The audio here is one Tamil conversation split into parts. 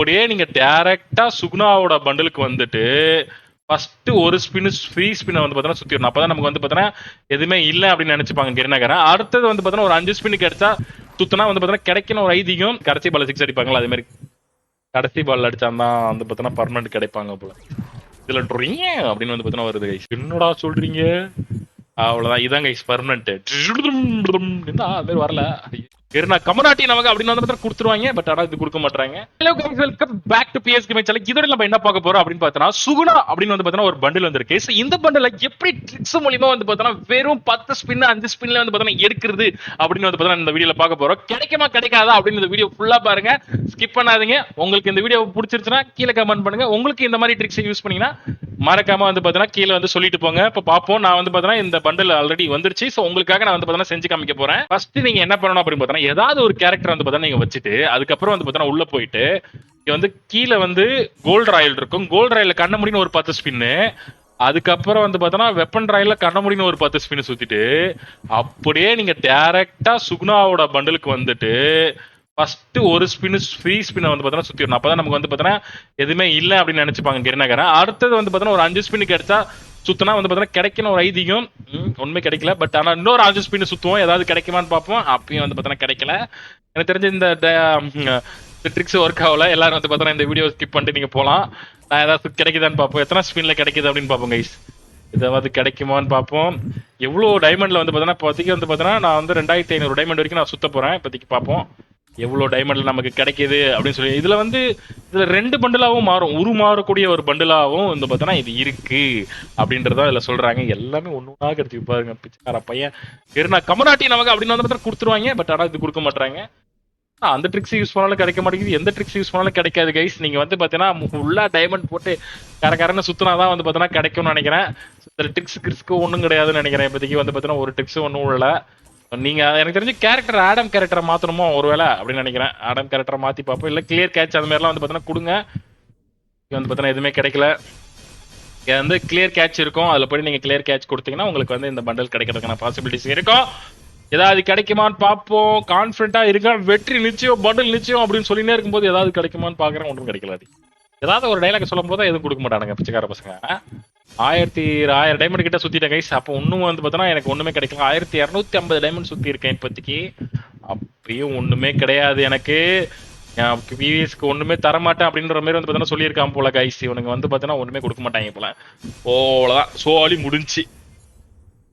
அப்படியே நீங்க டைரக்டா சுகுணாவோட பண்டலுக்கு வந்துட்டு ஃபர்ஸ்ட் ஒரு ஸ்பின் ஃப்ரீ ஸ்பின்னை வந்து பார்த்தீங்கன்னா அப்போ அப்பதான் நமக்கு வந்து பார்த்தோன்னா எதுவுமே இல்லை அப்படின்னு நினைச்சுப்பாங்க கிருநகரன் அடுத்தது வந்து பார்த்தீங்கன்னா ஒரு அஞ்சு ஸ்பின் கிடைச்சா சுத்தினா வந்து பார்த்தோன்னா கிடைக்கணும் ஒரு ஐதீகம். கடைசி பால் சிக்ஸ் அடிப்பாங்களா அதே மாதிரி. கடைசி பால் அடிச்சாதான் வந்து பார்த்தோன்னா பர்மனெண்ட் கிடைப்பாங்க போல. இதுல ட்ரீங்க அப்படின்னு வந்து பார்த்தீங்கன்னா வருது கைஸ் என்னடா சொல்றீங்க? அவ்வளவுதான். இதான் கைஸ் பர்மனெண்ட் அது மாதிரி வரல இருந்தா கமராட்டி நமக்கு அப்படின்னு வந்து கொடுத்துருவாங்க பட் ஆனா இது கொடுக்க மாட்டாங்க hello guys welcome back to PSK match. இதோட நம்ம என்ன பார்க்க போறோம் அப்படின்னு பார்த்தோம்னா சுகுணா அப்படின்னு வந்து பார்த்தா ஒரு பண்டில் வந்திருக்கு. ஸோ இந்த பண்டில் எப்படி ட்ரிக்ஸ் மூலியமா வந்து பார்த்தோன்னா வெறும் பத்து ஸ்பின் அஞ்சு ஸ்பின்ல வந்து பார்த்தோன்னா எடுக்கிறது அப்படின்னு வந்து பார்த்தோன்னா இந்த வீடியோல பார்க்க போறோம். கிடைக்குமா கிடைக்காதா அப்படின்னு இந்த வீடியோ ஃபுல்லா பாருங்க. ஸ்கிப் பண்ணாதீங்க. உங்களுக்கு இந்த வீடியோ பிடிச்சிருச்சுன்னா கீழே கமெண்ட் பண்ணுங்க. உங்களுக்கு இந்த மாதிரி ட்ரிக்ஸ் யூஸ் பண்ணீங்கன்னா மறக்காம வந்து பார்த்தீங்கன்னா கீழே வந்து சொல்லிட்டு போங்க. இப்போ பார்ப்போம். நான் வந்து பார்த்தீங்கன்னா இந்த பண்டில் ஆல்ரெடி வந்துருச்சு. ஸோ உங்களுக்காக நான் வந்து பார்த்தீங்கன்னா செஞ்சு காமிக்க போறேன். ஃபர்ஸ்ட் நீங்க என்ன பண்ணணும் அப்படின்னு பார்த்தீங்கன்னா ஏதாவது ஒரு கேரக்டர் வந்து பார்த்தீங்கன்னா நீங்க வச்சுட்டு அதுக்கப்புறம் வந்து பார்த்தீங்கன்னா உள்ள போயிட்டு இங்க வந்து கீழே வந்து கோல்டு ராயல் இருக்கும். கோல்டு ராயல்ல கண்ண முடின்னு ஒரு பத்து ஸ்பின்னு அதுக்கப்புறம் வந்து பார்த்தோன்னா வெப்பன் ராயில கண்ண முடின்னு ஒரு பத்து ஸ்பின் சுத்திட்டு அப்படியே நீங்க டேரக்டா சுகுணாவோட பண்டலுக்கு வந்துட்டு ஃபர்ஸ்ட் ஒரு ஸ்பின் ஃப்ரீ ஸ்பின்னை வந்து பார்த்தோன்னா சுத்திடணும். அப்பதான் நமக்கு வந்து பார்த்தோன்னா எதுவுமே இல்லை அப்படின்னு நினைச்சுப்பாங்க கிருநகரன் அடுத்தது வந்து பார்த்தோன்னா ஒரு அஞ்சு ஸ்பின் கிடைச்சா சுத்தினா வந்து பார்த்தோன்னா கிடைக்கணும் ஒரு ஐதீகம். ஒன்றுமே ஒண்ணுமே கிடைக்கல. பட் ஆனா இன்னொரு அஞ்சு ஸ்பின் சுத்துவோம். ஏதாவது கிடைக்குமான்னு பார்ப்போம். அப்பயும் வந்து பார்த்தோன்னா கிடைக்கல. எனக்கு தெரிஞ்ச இந்த ட்ரிக்ஸ் ஒர்க் ஆகல. எல்லாரும் வந்து பார்த்தோன்னா இந்த வீடியோ ஸ்கிப் பண்ணிட்டு நீங்க போலாம். நான் ஏதாவது கிடைக்குதான்னு பார்ப்போம். எத்தனை ஸ்பீனில் கிடைக்குது அப்படின்னு பார்ப்போம் கைஸ் இதாவது கிடைக்குமான்னு பார்ப்போம். எவ்வளோ டைமண்ட்ல வந்து பார்த்தோன்னா இப்போதைக்கு வந்து பார்த்தோன்னா நான் வந்து ரெண்டாயிரத்தி ஐநூறு டைமண்ட் வரைக்கும் நான் சுத்த போறேன். இப்போதைக்கு பார்ப்போம். எவ்வளோ டைமண்ட்ல நமக்கு கிடைக்குது அப்படின்னு சொல்லி இதில் வந்து இதில் ரெண்டு பண்டிலாகவும் மாறும். உருமாறக்கூடிய ஒரு பண்டிலாகவும் வந்து பார்த்தோன்னா இது இருக்கு அப்படின்றதா இதில் சொல்றாங்க. எல்லாமே ஒண்ணு ஒன்றா கிடைச்சி பாருங்க பிச்சைக்கார பையன். இருந்தா கமராட்டி நமக்கு அப்படின்னு வந்து கொடுத்துருவாங்க பட் ஆனால் இது கொடுக்க மாட்டாங்க ஆ, அந்த ட்ரிக்ஸ் யூஸ் பண்ணாலும் கிடைக்க மாட்டேங்குது. எந்த ட்ரிக்ஸ் யூஸ் பண்ணாலும் கிடைக்காது கைஸ் நீங்க வந்து பாத்தீங்கன்னா ஃபுல்லா டைமண்ட் போட்டு கரக்கரன்னு சுத்தினா தான் வந்து பாத்தீங்கன்னா கிடைக்கும்னு நினைக்கிறேன். இந்த ட்ரிக்ஸ் கிரிக்ஸ்க்கு ஒன்றும் கிடையாதுன்னு நினைக்கிறேன். இப்போதைக்கு வந்து பாத்தீங்கன்னா ஒரு ட்ரிக்ஸ் ஒன்றும் இல்லை நீங்க எனக்கு தெரிஞ்சு கேரக்டர் ஆடம் கேரக்டரை மாத்தணுமோ? ஒருவேளை அப்படின்னு நினைக்கிறேன். ஆடம் கேரக்டரை மாத்தி பார்ப்போம். இல்ல கிளியர் கேட்ச் அந்த மாதிரிலாம் வந்து பாத்தீங்கன்னா கொடுங்க. இங்க வந்து பாத்தீங்கன்னா எதுவுமே கிடைக்கல. இங்க வந்து கிளியர் கேட்ச் இருக்கும். அதுல போய் நீங்க கிளியர் கேட்ச் கொடுத்தீங்கன்னா உங்களுக்கு வந்து இந்த பண்டல் கிடைக்கிறதுக்கான பாசிபிலிட்டிஸ் இருக்கும். ஏதாவது கிடைக்குமான்னு பார்ப்போம். கான்ஃபிடண்டா இருக்கா வெற்றி நிச்சயம் பண்டல் நிச்சயம் அப்படின்னு சொல்லினே இருக்கும்போது ஏதாவது கிடைக்குமான்னு பாக்குறேன் ஒன்றும் கிடைக்கல அது ஏதாவது ஒரு டைலாக் சொல்லும் போது எதுவும் கொடுக்க மாட்டானுங்க பிச்சைக்கார பசங்க. ஆயிரத்தி ஆயிரம் டைமண்ட் கிட்ட சுத்திட்டேன் கைஸ் அப்போ இன்னும் வந்து பார்த்தோன்னா எனக்கு ஒண்ணுமே கிடைக்கல. ஆயிரத்தி இரநூத்தி ஐம்பது டைமண்ட் சுத்தி இருக்கேன் இப்போதைக்கு. அப்பயும் ஒண்ணுமே கிடையாது எனக்கு. பிவிஎஸ்க்கு ஒண்ணுமே தர மாட்டேன் அப்படின்ற மாதிரி வந்து பார்த்தோன்னா சொல்லியிருக்கான் போல கைஸ் இவனுக்கு வந்து பார்த்தோன்னா ஒண்ணுமே கொடுக்க மாட்டாங்க போல. அவ்வளோதான் சோழி முடிஞ்சு.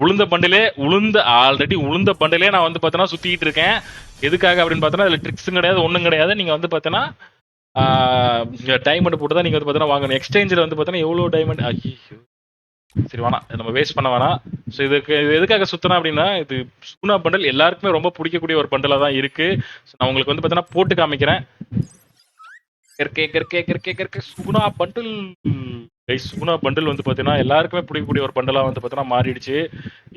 உளுந்த பண்டிலே உளுந்த ஆல்ரெடி உளுந்த பண்டிலே நான் வந்து பார்த்தோன்னா சுத்திட்டு இருக்கேன். எதுக்காக அப்படின்னு பார்த்தோன்னா அதுல ட்ரிக்ஸும் கிடையாது ஒண்ணும் கிடையாது. நீங்க வந்து பார்த்தோன்னா டைமண்ட் போட்டு தான் நீங்க வந்து பார்த்தோன்னா வாங்கணும். எக்ஸ்சேஞ்சில் வந்து பார்த்தோன்னா எவ்வளோ டைமண்ட் ஐயோ சரி வேணாம். இதை நம்ம வேஸ்ட் பண்ண வேணாம். ஸோ இதுக்கு இது எதுக்காக சுத்தனா அப்படின்னா இது சுகுணா பண்டல் எல்லாருக்குமே ரொம்ப பிடிக்கக்கூடிய ஒரு பண்டலாக தான் இருக்கு. ஸோ நான் உங்களுக்கு வந்து பார்த்தீங்கன்னா போட்டு காமிக்கிறேன். கற்கே கற்கே கற்கே கற்கே Suguna bundle. Guys Suguna bundle வந்து பார்த்தீங்கன்னா எல்லாருக்குமே பிடிக்கக்கூடிய ஒரு பண்டலாக வந்து பார்த்தீங்கன்னா மாறிடுச்சு.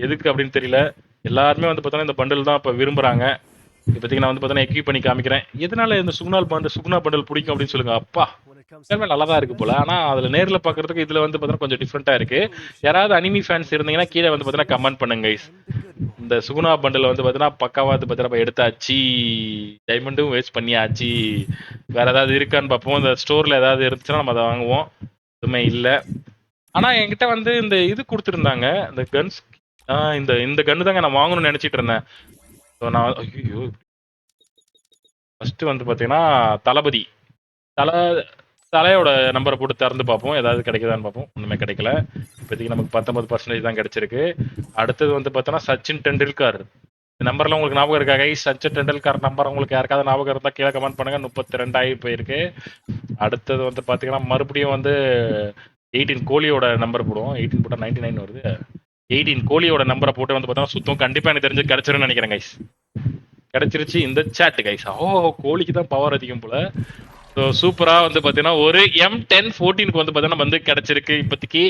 எதுக்கு அப்படின்னு தெரியல. எல்லாருமே வந்து பார்த்தோன்னா இந்த பண்டில் தான் இப்போ விரும்புகிறாங்க இப்போதைக்கு நான் வந்து பார்த்தோன்னா எக்யூப் பண்ணி காமிக்கிறேன். எதனால இந்த சுகுணால் பண்டல் சுகுணா பண்டல் பிடிக்கும் அப்படின்னு சொல்லுங்க. அப்பா எல்லாமே நல்லா தான் இருக்கு போல. ஆனா அதுல நேர்ல பாக்குறதுக்கு இதுல வந்து பார்த்தோன்னா கொஞ்சம் டிஃப்ரெண்டா இருக்கு. யாராவது அனிமி ஃபேன்ஸ் இருந்தீங்கன்னா கீழே வந்து பார்த்தீங்கன்னா கமெண்ட் பண்ணுங்க இந்த சுகுணா பண்டில் வந்து பார்த்தீங்கன்னா பக்காவா வந்து பார்த்தீங்கன்னா எடுத்தாச்சு. டைமண்டும் வேஸ்ட் பண்ணியாச்சு. வேற ஏதாவது இருக்கான்னு பார்ப்போம். இந்த ஸ்டோர்ல ஏதாவது இருந்துச்சுன்னா நம்ம அதை வாங்குவோம். எதுவுமே இல்லை. ஆனா என்கிட்ட வந்து இந்த இது கொடுத்துருந்தாங்க. இந்த கன்ஸ் இந்த இந்த கன்னு தாங்க நான் வாங்கணும்னு நினைச்சிட்டு இருந்தேன். ஸோ நான் ஐயோ ஃபர்ஸ்ட் வந்து பார்த்தீங்கன்னா தளபதி. தலை தலையோட நம்பரை போட்டு திறந்து பார்ப்போம். ஏதாவது கிடைக்குதான்னு பார்ப்போம். ஒன்றுமே கிடைக்கல. இப்போதைக்கு நமக்கு பத்தொன்பது பர்சன்டேஜ் தான் கிடைச்சிருக்கு. அடுத்தது வந்து பார்த்தோன்னா சச்சின் டெண்டுல்கர். இந்த நம்பர்லாம் உங்களுக்கு ஞாபகம் இருக்கா? கை சச்சின் டெண்டுல்கர் நம்பர் உங்களுக்கு யாருக்காவது ஞாபகம் இருந்தால் கீழே கமெண்ட் பண்ணுங்க. முப்பத்தி ரெண்டாயி போயிருக்கு. அடுத்தது வந்து பார்த்தீங்கன்னா மறுபடியும் வந்து எயிட்டீன் கோலியோட நம்பர் போடுவோம். எயிட்டீன் போட்டால் நைன்டி நைன் வருது. எயிட்டீன் கோலியோட நம்பரை போட்டு வந்து பார்த்தோன்னா சுத்தம் கண்டிப்பாக எனக்கு தெரிஞ்சு கிடைச்சிரும்னு நினைக்கிறேன் கைஸ் கிடைச்சிருச்சு இந்த சேட் கைஸ் ஓ கோலிக்கு தான் பவர் அதிகம் போல. ஸோ சூப்பராக வந்து பார்த்தீங்கன்னா ஒரு எம் டென் ஃபோர்டீனுக்கு வந்து பார்த்தீங்கன்னா வந்து கிடைச்சிருக்கு. இப்போதைக்கு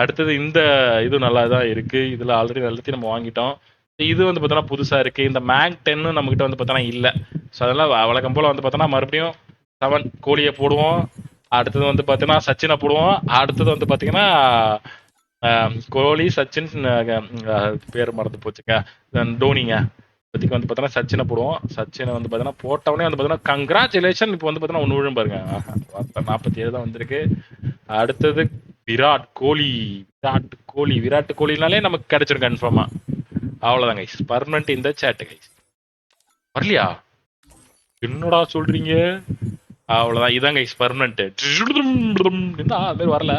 அடுத்தது இந்த இது நல்லா தான் இருக்கு. இதில் ஆல்ரெடி எல்லாத்தையும் நம்ம வாங்கிட்டோம். இது வந்து பார்த்தோன்னா புதுசாக இருக்கு. இந்த மேக் டென்னு நம்மக்கிட்ட வந்து பார்த்தோன்னா இல்லை. ஸோ அதெல்லாம் வழக்கம் போல் வந்து பார்த்தோன்னா மறுபடியும் செவன் கோழியை போடுவோம். அடுத்தது வந்து பார்த்தீங்கன்னா சச்சினை போடுவோம். அடுத்தது வந்து பார்த்தீங்கன்னா கோலி சச்சின் பேர் மறந்து போச்சுங்க. தோனிங்க. இப்போதைக்கு வந்து பார்த்தோன்னா சச்சினை போடுவோம். சச்சினை வந்து பார்த்தோன்னா போட்டவொடனே வந்து பார்த்தோன்னா கங்க்ராச்சுலேஷன் இப்போ வந்து பார்த்தோன்னா ஒன்று விழும் பாருங்க. நாற்பத்தி ஏழு தான் வந்திருக்கு. அடுத்தது விராட் கோலி. விராட் கோலி. விராட் கோலினாலே நமக்கு கிடைச்சிரும் கன்ஃபார்மா அவ்வளோதான் கைஸ் பர்மனெண்ட் இந்த சேட்டு கைஸ் வரலையா? என்னடா சொல்றீங்க? அவ்வளோதான் இதான் கைஸ் பர்மனெண்ட் இருந்தா அது மாதிரி வரல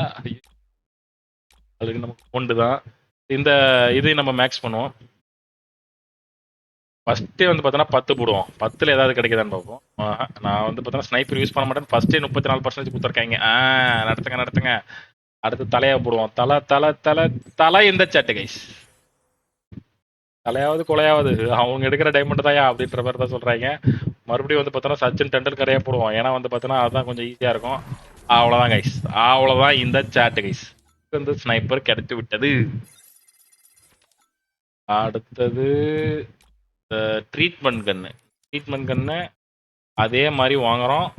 அதுக்கு நமக்கு ஒன்று தான். இந்த இதை நம்ம மேக்ஸ் பண்ணுவோம். ஃபஸ்ட்டே வந்து பார்த்தோன்னா பத்து போடுவோம். பத்தில் ஏதாவது கிடைக்குதான்னு பார்ப்போம். நான் வந்து பார்த்தோன்னா ஸ்னைப்பர் யூஸ் பண்ண மாட்டேன் ஃபஸ்ட்டே முப்பத்தி நாலு பர்சன்டேஜ் கொடுத்துருக்காங்க. ஆ நடத்துங்க நடத்துங்க. அடுத்து தலையாக போடுவோம். தலை தலை தலை தலை இந்த சாட்டு கைஸ் தலையாவது கொலையாவது. அவங்க எடுக்கிற டைமண்ட் தாயா அப்படின்ற மாதிரி தான் சொல்கிறாங்க மறுபடியும் வந்து பார்த்தோன்னா சச்சின் டெண்டுல்கரையே போடுவோம். ஏன்னா வந்து பார்த்தோன்னா அதுதான் கொஞ்சம் ஈஸியாக இருக்கும். அவ்வளோதான் கைஸ் அவ்வளோதான் இந்த சேட்டு கைஸ் அந்த ஸ்னைப்பர் கிடைத்து விட்டது. அடுத்தது ட்ரீட்மெண்ட் கன்று ட்ரீட்மெண்ட் கண்ணு அதே மாதிரி வாங்குறோம்.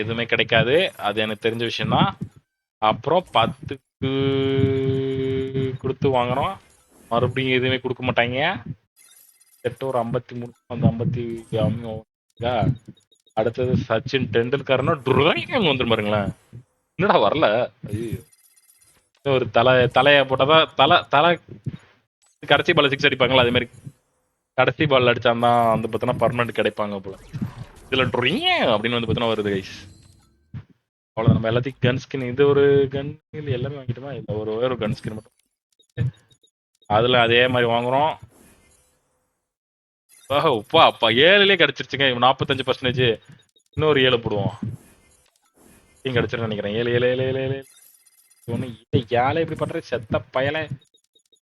எதுவுமே கிடைக்காது. அது எனக்கு தெரிஞ்ச விஷயம்தான். அப்புறம் பத்துக்கு கொடுத்து வாங்குறோம். மறுபடியும் எதுவுமே கொடுக்க மாட்டாங்க. எட்டு ஒரு ஐம்பத்தி மூணு அந்த ஐம்பத்தி அம்மியா. அடுத்தது சச்சின் டெண்டுல்கர்னா ட்ரைங் வந்துரும் பாருங்களேன். என்னடா வரல? ஐயோ ஒரு தலை தலையை போட்டாதான் தலை தலை கடைசி பால் சிக்ஸ் அடிப்பாங்களா அதே மாதிரி கடைசி பால் அடிச்சாதான் வந்து பார்த்தோன்னா பர்மனெண்ட் கிடைப்பாங்க போல. இதுல ட்ரிங் அப்படின்னு வந்து பார்த்தோன்னா வருது கைஸ் அவ்வளோ நம்ம எல்லாத்தையும் கன் ஸ்கின் இது ஒரு கன் எல்லாமே வாங்கிட்டோமா இல்லை ஒரு ஒரே ஒரு கன் ஸ்கின் மட்டும். அதுல அதே மாதிரி வாங்குறோம். ஓஹோ உப்பா அப்பா. ஏழுலயே கிடைச்சிருச்சுங்க. நாற்பத்தஞ்சு பர்சன்டேஜ் இன்னொரு ஏழு போடுவோம். நீங்க கிடைச்சிருன்னு நினைக்கிறேன். ஏழு ஏழு ஏழு ஏழு ஏழு. ஒன்று ஏழை இப்படி பண்ற செத்த பயலை.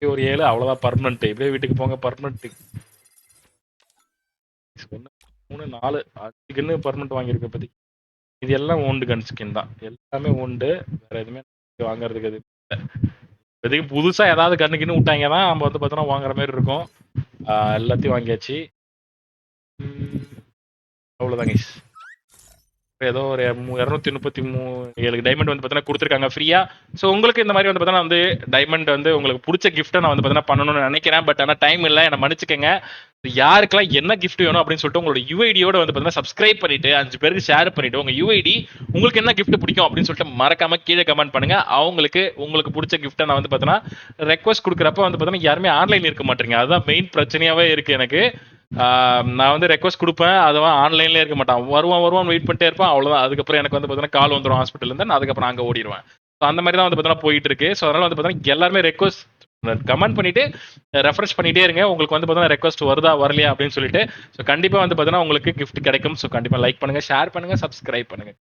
ஒரு ஏழு அவ்வளவுதான் பர்மனெண்ட் இப்படியே வீட்டுக்கு போங்க பர்மனெண்ட் ஒன்று மூணு நாலு அதுக்குன்னு பர்மனெண்ட் வாங்கியிருக்க பத்தி இது எல்லாம் ஓண்டு கன் ஸ்கின் தான். எல்லாமே உண்டு வேற எதுவுமே வாங்குறதுக்கு எது இல்லை. இப்போதைக்கு புதுசா ஏதாவது கண்ணுக்குன்னு விட்டாங்க தான் நம்ம வந்து பார்த்தோன்னா வாங்குற மாதிரி இருக்கும். எல்லாத்தையும் வாங்கியாச்சு. அவ்வளோதாங்க ஏதோ ஒரு இரநூத்தி முப்பத்தி மூணு ஏழு டைமண்ட் வந்து பார்த்தீங்கன்னா கொடுத்துருக்காங்க ஃப்ரீயா ஸோ உங்களுக்கு இந்த மாதிரி வந்து பார்த்தீங்கன்னா வந்து டைமண்ட் வந்து உங்களுக்கு பிடிச்ச கிஃப்ட்டை நான் வந்து பார்த்தீங்கன்னா பண்ணணும்னு நினைக்கிறேன். பட் ஆனால் டைம் இல்லை. என்னை மன்னிச்சுக்கங்க. யாருக்கெல்லாம் என்ன கிஃப்ட் வேணும் அப்படின்னு சொல்லிட்டு உங்களோட யூஐடியோட வந்து பார்த்தீங்கன்னா சப்ஸ்கிரைப் பண்ணிட்டு அஞ்சு பேருக்கு ஷேர் பண்ணிட்டு உங்க யூஐடி உங்களுக்கு என்ன கிஃப்ட் பிடிக்கும் அப்படின்னு சொல்லிட்டு மறக்காம கீழே கமெண்ட் பண்ணுங்க. அவங்களுக்கு உங்களுக்கு பிடிச்ச கிஃப்ட்டை நான் வந்து பார்த்தீங்கன்னா ரெக்வஸ்ட் கொடுக்குறப்ப வந்து பார்த்தீங்கன்னா யாருமே ஆன்லைன் இருக்க மாட்டேங்க. அதுதான் மெயின் பிரச்சனையாவே இருக்கு எனக்கு. நான் வந்து ரெக்வஸ்ட் கொடுப்பேன். அதெல்லாம் ஆன்லைன்ல இருக்க மாட்டான். வருவான் வருவான் வெயிட் பண்ணிட்டே இருப்பான். அவ்வளவுதான். அதுக்கப்புறம் எனக்கு வந்து பார்த்தீங்கன்னா கால் வந்துடும் ஹாஸ்பிட்டல் இருந்து. நான் அதுக்கப்புறம் அங்கே ஓடிடுவேன் ஸோ அந்த மாதிரி தான் வந்து பார்த்தீங்கன்னா போயிட்டு இருக்கு ஸோ அதனால வந்து பார்த்தீங்கன்னா எல்லாருமே ரெக்வஸ்ட் கமெண்ட் பண்ணிட்டு ரெஃப்ரெஷ் பண்ணிட்டே இருங்க. உங்களுக்கு வந்து பார்த்தீங்கன்னா ரெக்வஸ்ட் வருதா வரலையா அப்படின்னு சொல்லிட்டு. ஸோ கண்டிப்பாக வந்து பார்த்தீங்கன்னா உங்களுக்கு கிஃப்ட் கிடைக்கும். ஸோ கண்டிப்பாக லைக் பண்ணுங்க ஷேர் பண்ணுங்க சப்ஸ்கிரைப் பண்ணுங்க.